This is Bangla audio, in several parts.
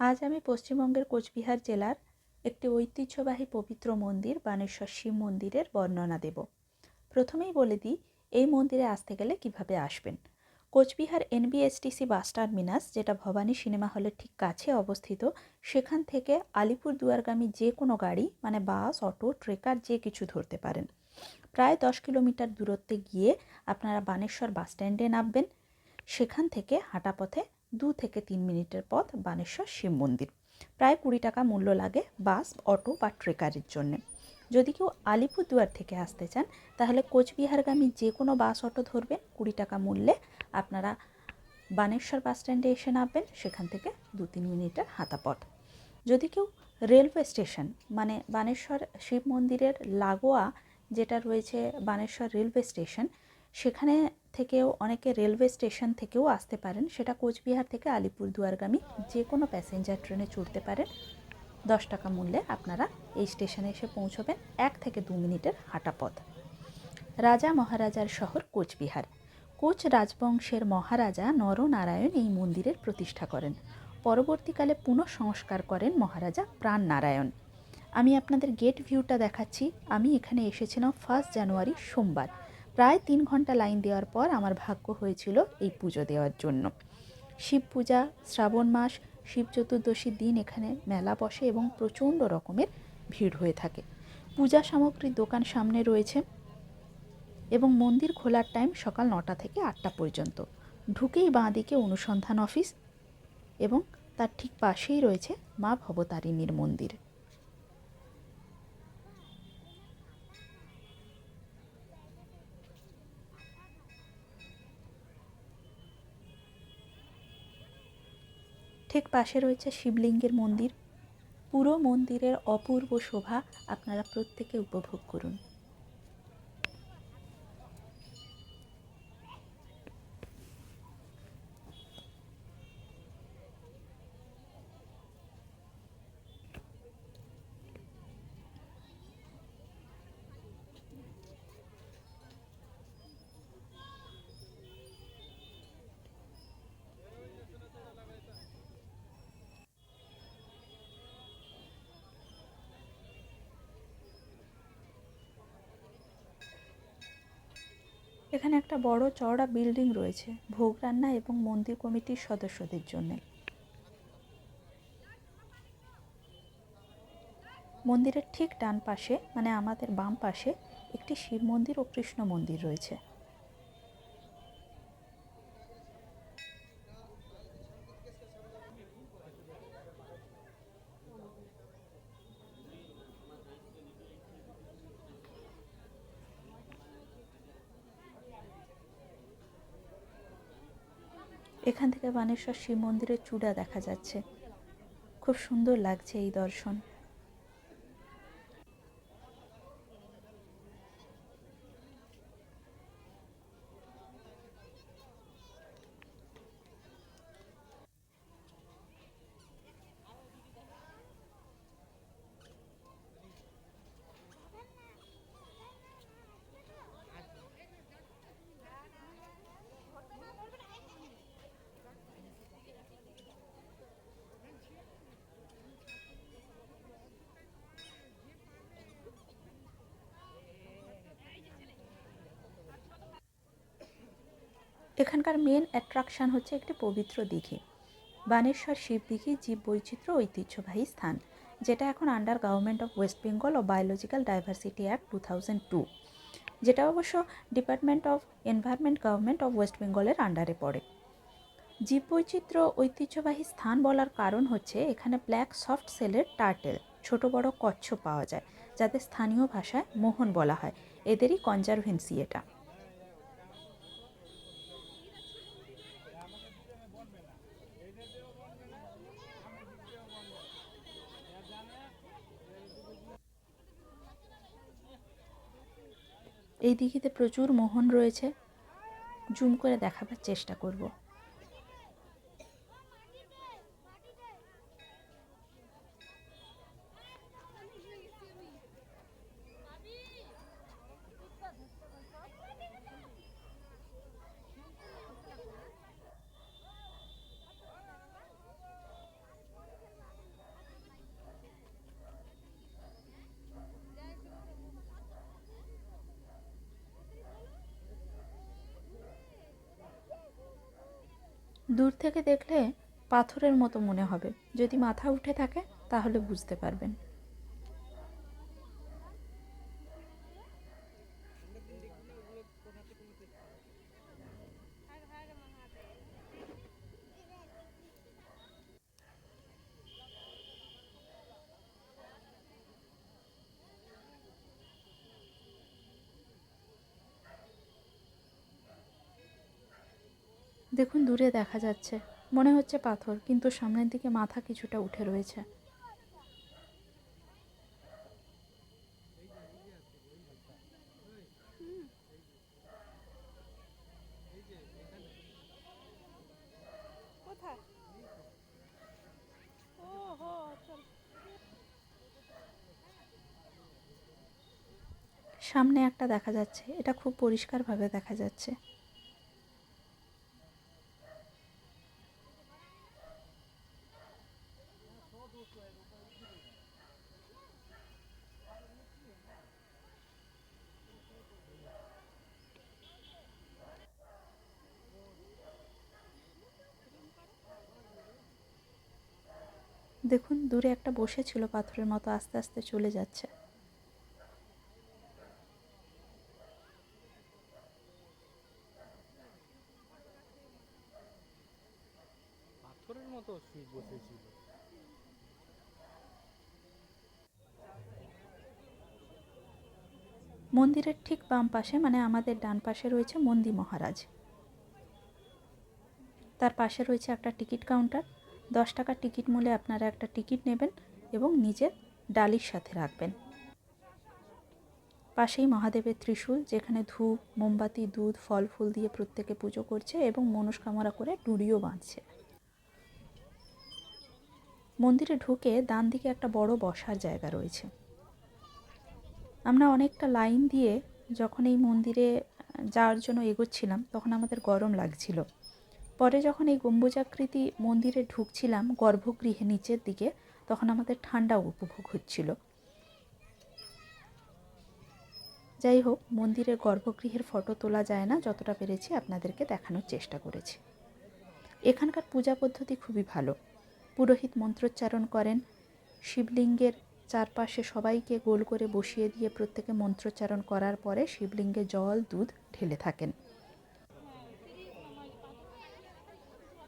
আজ আমি পশ্চিমবঙ্গের কোচবিহার জেলার একটি ঐতিহ্যবাহী পবিত্র মন্দির বানেশ্বর শিব মন্দিরের বর্ণনা দেব। প্রথমেই বলে দিই, এই মন্দিরে আসতে গেলে কীভাবে আসবেন? কোচবিহার এনবিএসটিসি বাস টার্মিনাস, যেটা ভবানী সিনেমা হলের ঠিক কাছে অবস্থিত, সেখান থেকে আলিপুর দুয়ারগামী যে কোনো গাড়ি মানে বাস, অটো, ট্রেকার, যে কিছু ধরতে পারেন। প্রায় দশ কিলোমিটার দূরত্বে গিয়ে আপনারা বানেশ্বর বাস স্ট্যান্ডে নামবেন। সেখান থেকে হাঁটা পথে দু থেকে তিন মিনিটের পথ বানেশ্বর শিব মন্দির। প্রায় কুড়ি টাকা মূল্য লাগে বাস, অটো বা ট্রেকারের জন্যে। যদি কেউ আলিপুরদুয়ার থেকে আসতে চান, তাহলে কোচবিহারগামী যে কোনো বাস, অটো ধরবেন কুড়ি টাকা মূল্যে আপনারা বানেশ্বর বাস স্ট্যান্ডে এসে নামবেন, সেখান থেকে দু তিন মিনিটের হাঁটা পথ যদি কেউ রেলওয়ে স্টেশন মানে বানেশ্বর শিব মন্দিরের লাগোয়া যেটা রয়েছে বানেশ্বর রেলওয়ে স্টেশন, সেখানে থেকেও অনেকে রেলওয়ে স্টেশন থেকেও আসতে পারেন। সেটা কোচবিহার থেকে আলিপুরদুয়ারগামী যে কোনো প্যাসেঞ্জার ট্রেনে চড়তে পারেন। দশ টাকা মূল্যে আপনারা এই স্টেশনে এসে পৌঁছবেন এক থেকে দু মিনিটের হাঁটা পথ। রাজা মহারাজার শহর কোচবিহার। কোচ রাজবংশের মহারাজা নরনারায়ণ এই মন্দিরের প্রতিষ্ঠা করেন। পরবর্তীকালে পুনঃসংস্কার করেন মহারাজা প্রাণ নারায়ণ আমি আপনাদের গেট ভিউটা দেখাচ্ছি। আমি এখানে এসেছিলাম ফার্স্ট জানুয়ারি সোমবার। প্রায় তিন ঘণ্টা লাইন দেওয়ার পর আমার ভাগ্য হয়েছিল এই পুজো দেওয়ার জন্য। শিব পূজা, শ্রাবণ মাস, শিব চতুর্দশীর দিন এখানে মেলা বসে এবং প্রচণ্ড রকমের ভিড় হয়ে থাকে। পূজা সামগ্রীর দোকান সামনে রয়েছে এবং মন্দির খোলার টাইম সকাল নটা থেকে আটটা পর্যন্ত। ঢুকেই বাঁ দিকে অনুসন্ধান অফিস এবং তার ঠিক পাশেই রয়েছে মা ভবতারিণীর মন্দির। ঠিক পাশে রয়েছে শিবলিঙ্গের মন্দির। পুরো মন্দিরের অপূর্ব শোভা আপনারা প্রত্যেকে উপভোগ করুন। এখানে একটা বড় চওড়া বিল্ডিং রয়েছে, ভোগ রান্না এবং মন্দির কমিটির সদস্যদের জন্য। মন্দিরের ঠিক ডান পাশে মানে আমাদের বাম পাশে, একটি শিব মন্দির ও কৃষ্ণ মন্দির রয়েছে এখান থেকে বানেশ্বর শিব মন্দিরের চূড়া দেখা যাচ্ছে। খুব সুন্দর লাগছে এই দর্শন। এখানকার মেন অ্যাট্রাকশান হচ্ছে একটি পবিত্র দিঘি। বানেশ্বর শিব দিঘি জীব বৈচিত্র্য ঐতিহ্যবাহী স্থান, যেটা এখন under government of west Bengal O biological diversity act two thousand two যেটা অবশ্য department of environment government of west বেঙ্গলের আন্ডারে পড়ে। জীববৈচিত্র্য ঐতিহ্যবাহী স্থান বলার কারণ হচ্ছে এখানে ব্ল্যাক সফট সেলের টার্টেল ছোট বড় কচ্ছ পাওয়া যায়, যাদের স্থানীয় ভাষায় মোহন বলা হয়। এদেরই কনজারভেন্সি এটা। এই দিঘিতে প্রচুর মোহন রয়েছে। জুম করে দেখাবার চেষ্টা করব। দূর থেকে দেখলে পাথরের মতো মনে হবে। যদি মাথা উঠে থাকে তাহলে বুঝতে পারবেন। দেখুন দূরে দেখা যাচ্ছে। মনে হচ্ছে পাথর কিন্তু সামনের দিকে মাথা কিছুটা উঠে রয়েছে। সামনে একটা দেখা যাচ্ছে। এটা খুব পরিষ্কারভাবে দেখা যাচ্ছে। দেখুন দূরে একটা বসেছিল পাথরের মতো আস্তে আস্তে চলে যাচ্ছে। পাথরের মতো বসেছিল। মন্দিরের ঠিক বাম পাশে মানে আমাদের ডান পাশে রয়েছে মন্দি মহারাজ। তার পাশে রয়েছে একটা টিকিট কাউন্টার। দশ টাকার টিকিট মূল্যে আপনারা একটা টিকিট নেবেন এবং নিজের ডালির সাথে রাখবেন। পাশেই মহাদেবের ত্রিশূল, যেখানে ধূপ, মোমবাতি, দুধ, ফল ফুল দিয়ে প্রত্যেকে পুজো করছে এবং মনস্কামনা করে ডুরিও বাঁধছে। মন্দিরে ঢুকে ডান দিকে একটা বড় বসার জায়গা রয়েছে। আমরা অনেকটা লাইন দিয়ে যখন এই মন্দিরে যাওয়ার জন্য এগোচ্ছিলাম, তখন আমাদের গরম লাগছিল। পরে যখন এই গম্বুজাকৃতি মন্দিরে ঢুকছিলাম গর্ভগৃহে নিচের দিকে, তখন আমাদের ঠান্ডা উপভোগ হচ্ছিল। যাই হোক, মন্দিরের গর্ভগৃহের ফটো তোলা যায় না, যতটা পেরেছি আপনাদেরকে দেখানোর চেষ্টা করেছি। এখানকার পূজা পদ্ধতি খুবই ভালো। পুরোহিত মন্ত্রোচ্চারণ করেন। শিবলিঙ্গের চারপাশে সবাইকে গোল করে বসিয়ে দিয়ে প্রত্যেকে মন্ত্রোচ্চারণ করার পরে শিবলিঙ্গে জল, দুধ ঢেলে থাকেন।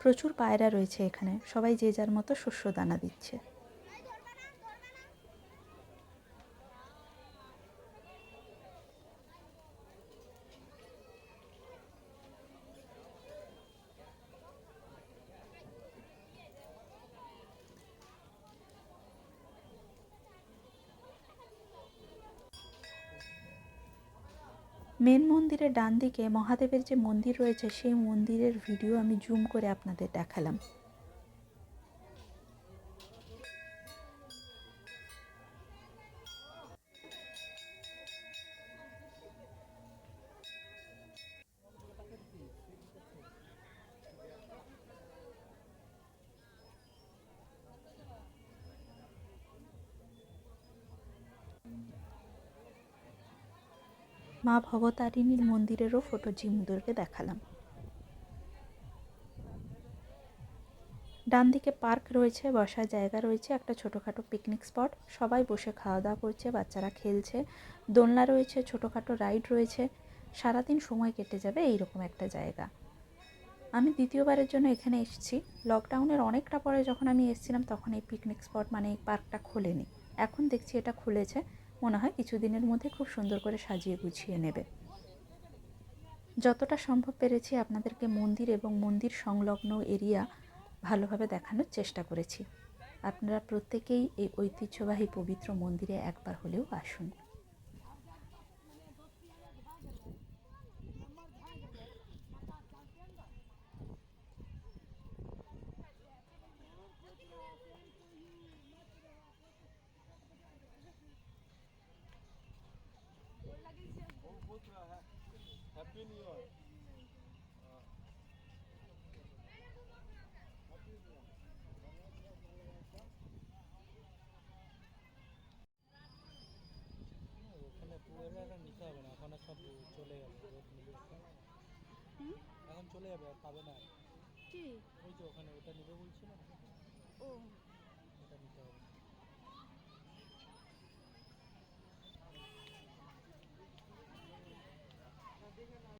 প্রচুর পায়রা রয়েছে এখানে। সবাই যে যার মতো শস্য দানা দিচ্ছে। মেন মন্দিরের ডান দিকে মহাদেবের যে মন্দির রয়েছে, সেই মন্দিরের ভিডিও আমি জুম করে আপনাদের দেখালাম। মা ভবতারিণীর মন্দিরেরও ফটো জিমুদেরকে দেখালাম। ডান দিকে পার্ক রয়েছে, বসার জায়গা রয়েছে, একটা ছোটোখাটো পিকনিক স্পট। সবাই বসে খাওয়া দাওয়া করছে, বাচ্চারা খেলছে। দোলনা রয়েছে, ছোটোখাটো রাইড রয়েছে। সারাদিন সময় কেটে যাবে এইরকম একটা জায়গা। আমি দ্বিতীয়বারের জন্য এখানে এসেছি। লকডাউনের অনেকটা পরে যখন আমি এসেছিলাম, তখন এই পিকনিক স্পট মানে এই পার্কটা খোলেনি। এখন দেখছি এটা খুলেছে। মনে হয় কিছুদিনের মধ্যে খুব সুন্দর করে সাজিয়ে গুছিয়ে নেবে। যতটা সম্ভব পেরেছি আপনাদেরকে মন্দির এবং মন্দির সংলগ্ন এরিয়া ভালোভাবে দেখানোর চেষ্টা করেছি। আপনারা প্রত্যেকেই এই ঐতিহ্যবাহী পবিত্র মন্দিরে একবার হলেও আসুন। হ্যাপি নিউ ইয়ার ওখানে পুরোটা নিতে হবে না এখন আর সব চলে যাবে এখন চলে যাবে আর পাবে না। টিভি ওই যে ওখানে ওটা নেবে বলছিল। না ও। ওটা নিতে হবে।